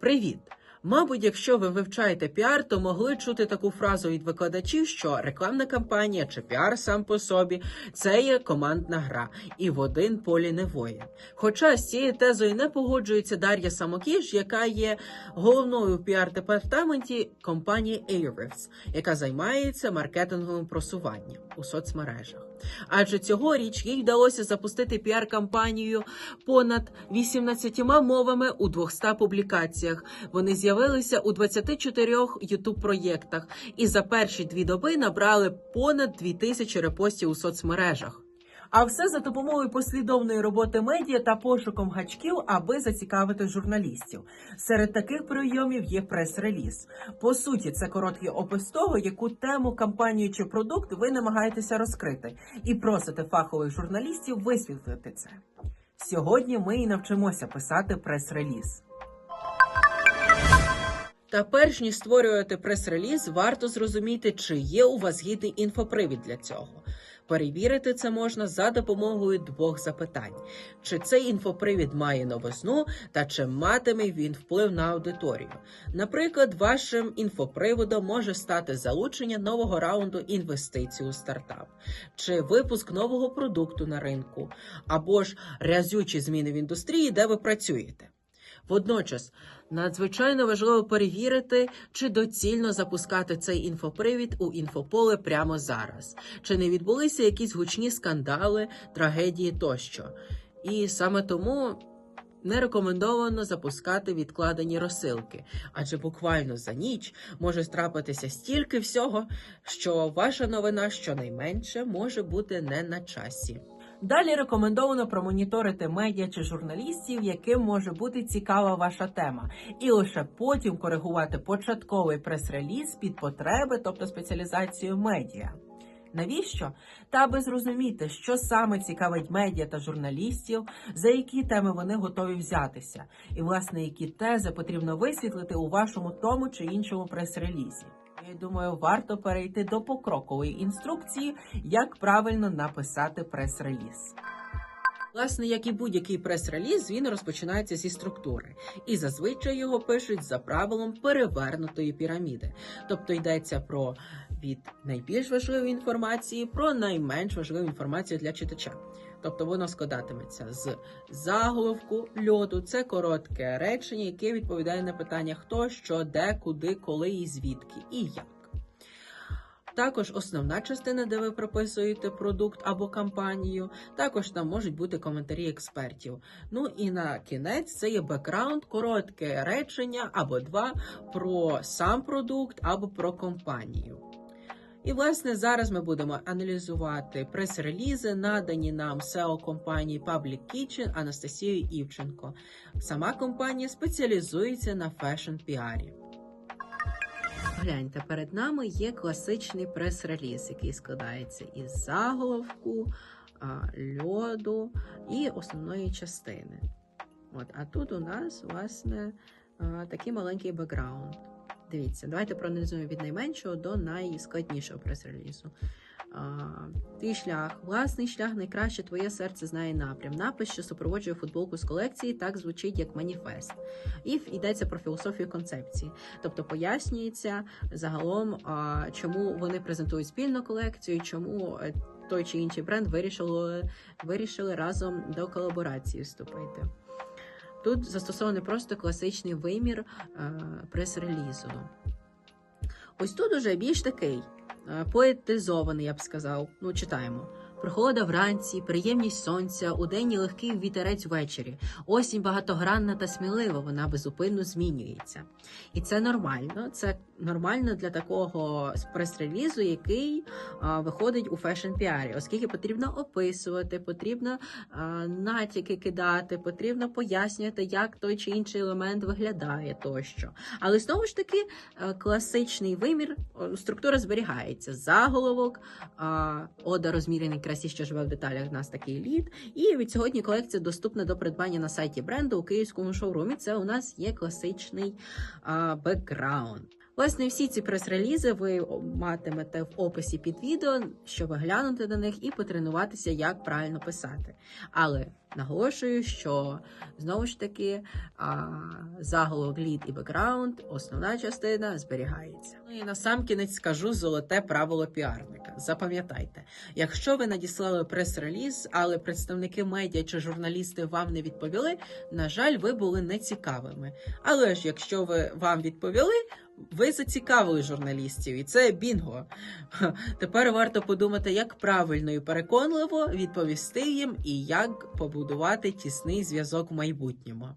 Привіт! Мабуть, якщо ви вивчаєте піар, то могли чути таку фразу від викладачів, що рекламна кампанія чи піар сам по собі це є командна гра, і в один полі не воїн. Хоча з цією тезою не погоджується Дар'я Самокіш, яка є головною піар-департаменті компанії Ahrefs, яка займається маркетинговим просуванням у соцмережах. Адже цьогоріч їй вдалося запустити піар-кампанію понад 18 мовами у 200 публікаціях. Вони з'явилися у 24 youtube проєктах і за перші дві доби набрали понад 2000 репостів у соцмережах. А все за допомогою послідовної роботи медіа та пошуком гачків, аби зацікавити журналістів. Серед таких прийомів є прес-реліз. По суті, це короткий опис того, яку тему, кампанію чи продукт ви намагаєтеся розкрити, і просите фахових журналістів висвітлити це. Сьогодні ми і навчимося писати прес-реліз. Та перш ніж створювати прес-реліз, варто зрозуміти, чи є у вас гідний інфопривід для цього. Перевірити це можна за допомогою двох запитань: чи цей інфопривід має новизну та чи матиме він вплив на аудиторію. Наприклад, вашим інфоприводом може стати залучення нового раунду інвестицій у стартап, чи випуск нового продукту на ринку, або ж рязючі зміни в індустрії, де ви працюєте. Водночас надзвичайно важливо перевірити, чи доцільно запускати цей інфопривід у інфополе прямо зараз, чи не відбулися якісь гучні скандали, трагедії тощо. І саме тому не рекомендовано запускати відкладені розсилки, адже буквально за ніч може трапитися стільки всього, що ваша новина щонайменше може бути не на часі. Далі рекомендовано промоніторити медіа чи журналістів, яким може бути цікава ваша тема, і лише потім коригувати початковий прес-реліз під потреби, тобто спеціалізацію медіа. Навіщо? Та аби зрозуміти, що саме цікавить медіа та журналістів, за які теми вони готові взятися, і власне які тези потрібно висвітлити у вашому тому чи іншому прес-релізі. Я думаю, варто перейти до покрокової інструкції, як правильно написати прес-реліз. Власне, як і будь-який прес-реліз, він розпочинається зі структури, і зазвичай його пишуть за правилом перевернутої піраміди. Тобто йдеться про від найбільш важливої інформації про найменш важливу інформацію для читача. Тобто воно складатиметься з заголовку льоду. Це коротке речення, яке відповідає на питання хто, що, де, куди, коли і звідки і як. Також основна частина, де ви прописуєте продукт або кампанію. Також там можуть бути коментарі експертів. Ну і на кінець це є бекграунд, коротке речення або два про сам продукт або про компанію. І, власне, зараз ми будемо аналізувати прес-релізи, надані нам SEO компанії Public Kitchen Анастасією Івченко. Сама компанія спеціалізується на фешн-піарі. Гляньте, перед нами є класичний прес-реліз, який складається із заголовку, льоду і основної частини. От, а тут у нас, власне, такий маленький бекграунд. Дивіться, давайте проаналізуємо від найменшого до найскладнішого прес-релізу. Твій шлях, власний шлях, найкраще твоє серце знає напрям. Напис, що супроводжує футболку з колекції, так звучить як маніфест. І йдеться про філософію концепції. Тобто пояснюється загалом, чому вони презентують спільну колекцію, чому е, той чи інший бренд вирішили, вирішили разом до колаборації вступити. Тут застосований просто класичний вимір е, прес-релізу. Ось тут уже більш такий е, поетизований, я б сказав. Ну, читаємо. Прохолода вранці, приємність сонця, удень і легкий вітерець ввечері. Осінь багатогранна та смілива, вона безупинно змінюється. І це нормально. Це нормально для такого прес-релізу, який а, виходить у фешн-піарі, оскільки потрібно описувати, потрібно а, натяки кидати, потрібно пояснювати, як той чи інший елемент виглядає тощо. Але знову ж таки, е, класичний вимір, структура зберігається. Заголовок, ода розмірений красі, що живе в деталях. У нас такий лід. І від сьогодні колекція доступна до придбання на сайті бренду у київському шоурумі. Це у нас є класичний а, бекграунд. Власне, всі ці прес-релізи ви матимете в описі під відео, щоб глянути на них і потренуватися, як правильно писати. Але Наголошую, що знову ж таки заголовок лід і бекграунд, основна частина зберігається. Ну і на сам кінець скажу золоте правило піарника. Запам'ятайте, якщо ви надіслали прес-реліз, але представники медіа чи журналісти вам не відповіли, на жаль, ви були нецікавими. Але ж якщо ви вам відповіли, ви зацікавили журналістів, і це бінго. Тепер варто подумати, як правильно і переконливо відповісти їм і як побудувати тісний зв'язок в майбутньому.